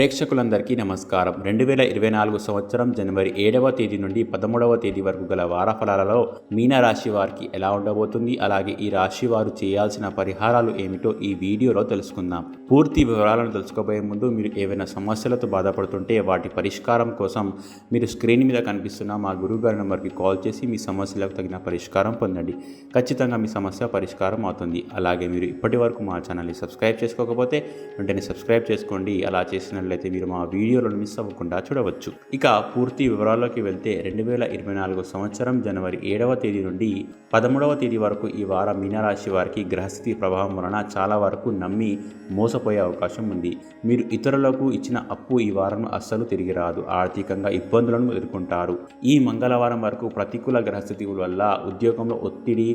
ప్రేక్షకులందరికీ నమస్కారం. రెండు వేల ఇరవై నాలుగు సంవత్సరం జనవరి ఏడవ తేదీ నుండి పదమూడవ తేదీ వరకు గల వారఫలాలలో మీనరాశి వారికి ఎలా ఉండబోతుంది? అలాగే ఈ రాశి వారు చేయాల్సిన పరిహారాలు ఏమిటో ఈ వీడియోలో తెలుసుకుందాం. పూర్తి వివరాలను తెలుసుకోబోయే ముందు మీరు ఏవైనా సమస్యలతో బాధపడుతుంటే వాటి పరిష్కారం కోసం మీరు స్క్రీన్ మీద కనిపిస్తున్న మా గురువుగారి నెంబర్కి కాల్ చేసి మీ సమస్యలకు తగిన పరిష్కారం పొందండి. ఖచ్చితంగా మీ సమస్య పరిష్కారం అవుతుంది. అలాగే మీరు ఇప్పటి వరకు మా ఛానల్ని సబ్స్క్రైబ్ చేసుకోకపోతే వెంటనే సబ్స్క్రైబ్ చేసుకోండి. అలా చేసిన చేసినట్లయితే మీరు మా వీడియోలను మిస్ అవ్వకుండా చూడవచ్చు. ఇక పూర్తి వివరాల్లోకి వెళ్తే రెండు వేల ఇరవై నాలుగు సంవత్సరం జనవరి ఏడవ తేదీ నుండి పదమూడవ తేదీ వరకు ఈ వారం మీనరాశి వారికి గ్రహస్థితి ప్రభావం వలన చాలా వరకు నమ్మి మోసపోయే అవకాశం ఉంది. మీరు ఇతరులకు ఇచ్చిన అప్పు ఈ వారం అస్సలు తిరిగి రాదు. ఆర్థికంగా ఇబ్బందులను ఎదుర్కొంటారు. ఈ మంగళవారం వరకు ప్రతికూల గ్రహస్థితి వల్ల ఉద్యోగంలో ఒత్తిడి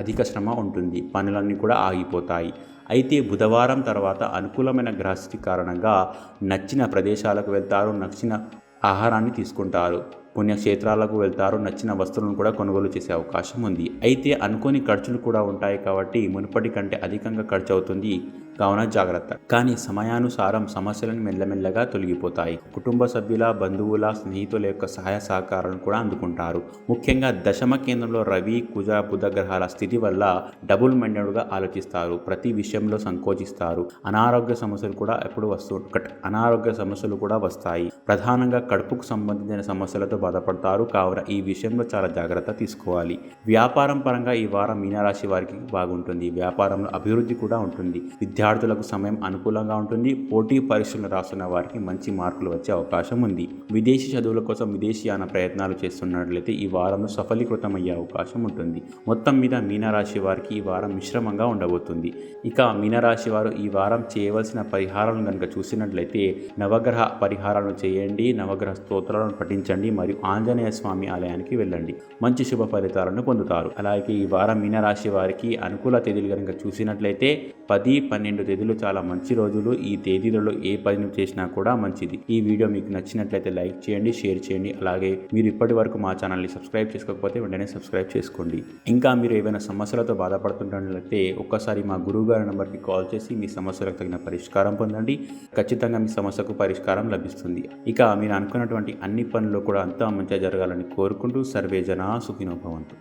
అధిక శ్రమ ఉంటుంది. పనులన్నీ కూడా ఆగిపోతాయి. అయితే బుధవారం తర్వాత అనుకూలమైన గ్రహస్థితి కారణంగా నచ్చిన ప్రదేశాలకు వెళ్తారు నచ్చిన ఆహారాన్ని తీసుకుంటారు. పుణ్యక్షేత్రాలకు వెళ్తారు నచ్చిన వస్తువులను కూడా కొనుగోలు చేసే అవకాశం ఉంది. అయితే అనుకోని ఖర్చులు కూడా ఉంటాయి కాబట్టి మునుపటి కంటే అధికంగా ఖర్చు అవుతుంది కావున జాగ్రత్త. కానీ సమయానుసారం సమస్యలను మెల్లమెల్లగా తొలగిపోతాయి. కుటుంబ సభ్యుల బంధువుల స్నేహితుల యొక్క సహాయ సహకారాలను కూడా అందుకుంటారు. ముఖ్యంగా దశమ కేంద్రంలో రవి కుజ బుధ గ్రహాల స్థితి వల్ల డబుల్ మైండెడ్గా ఆలోచిస్తారు. ప్రతి విషయంలో సంకోచిస్తారు. అనారోగ్య సమస్యలు కూడా ఎప్పుడు వస్తూ అనారోగ్య సమస్యలు కూడా వస్తాయి. ప్రధానంగా కడుపుకు సంబంధించిన సమస్యలతో బాధపడతారు. కావున ఈ విషయంలో చాలా జాగ్రత్త తీసుకోవాలి. వ్యాపారం పరంగా ఈ వారం మీనరాశి వారికి బాగుంటుంది. వ్యాపారంలో అభివృద్ధి కూడా ఉంటుంది. విద్యార్థులకు సమయం అనుకూలంగా ఉంటుంది. పోటీ పరీక్షలు రాస్తున్న వారికి మంచి మార్కులు వచ్చే అవకాశం ఉంది. విదేశీ చదువుల కోసం విదేశీయాన ప్రయత్నాలు చేస్తున్నట్లయితే ఈ వారంలో సఫలీకృతం అయ్యే అవకాశం ఉంటుంది. మొత్తం మీద మీనరాశి వారికి ఈ వారం మిశ్రమంగా ఉండబోతుంది. ఇక మీనరాశి వారు ఈ వారం చేయవలసిన పరిహారాలను కనుక చూసినట్లయితే నవగ్రహ పరిహారాలను చేయండి. నవగ్రహ స్తోత్రాలను పఠించండి. మరియు ఆంజనేయ స్వామి ఆలయానికి వెళ్ళండి. మంచి శుభ ఫలితాలను పొందుతారు. అలాగే ఈ వారం మీనరాశి వారికి అనుకూల తేదీలు కనుక చూసినట్లయితే పది పన్నెండు తేదీలు చాలా మంచి రోజులు. ఈ తేదీలలో ఏ పని చేసినా కూడా మంచిది. ఈ వీడియో మీకు నచ్చినట్లయితే లైక్ చేయండి షేర్ చేయండి. అలాగే మీరు ఇప్పటి వరకు మా ఛానల్ని సబ్స్క్రైబ్ చేసుకోకపోతే వెంటనే సబ్స్క్రైబ్ చేసుకోండి. ఇంకా మీరు ఏవైనా సమస్యలతో బాధపడుతున్నట్లయితే ఒక్కసారి మా గురువు గారి నెంబర్కి కాల్ చేసి మీ సమస్యలకు తగిన పరిష్కారం పొందండి. ఖచ్చితంగా మీ సమస్యకు పరిష్కారం లభిస్తుంది. ఇక మీరు అనుకున్నటువంటి అన్ని పనులు కూడా అంత మంచిగా జరగాలని కోరుకుంటూ సర్వే జనా సుఖినోభవంతు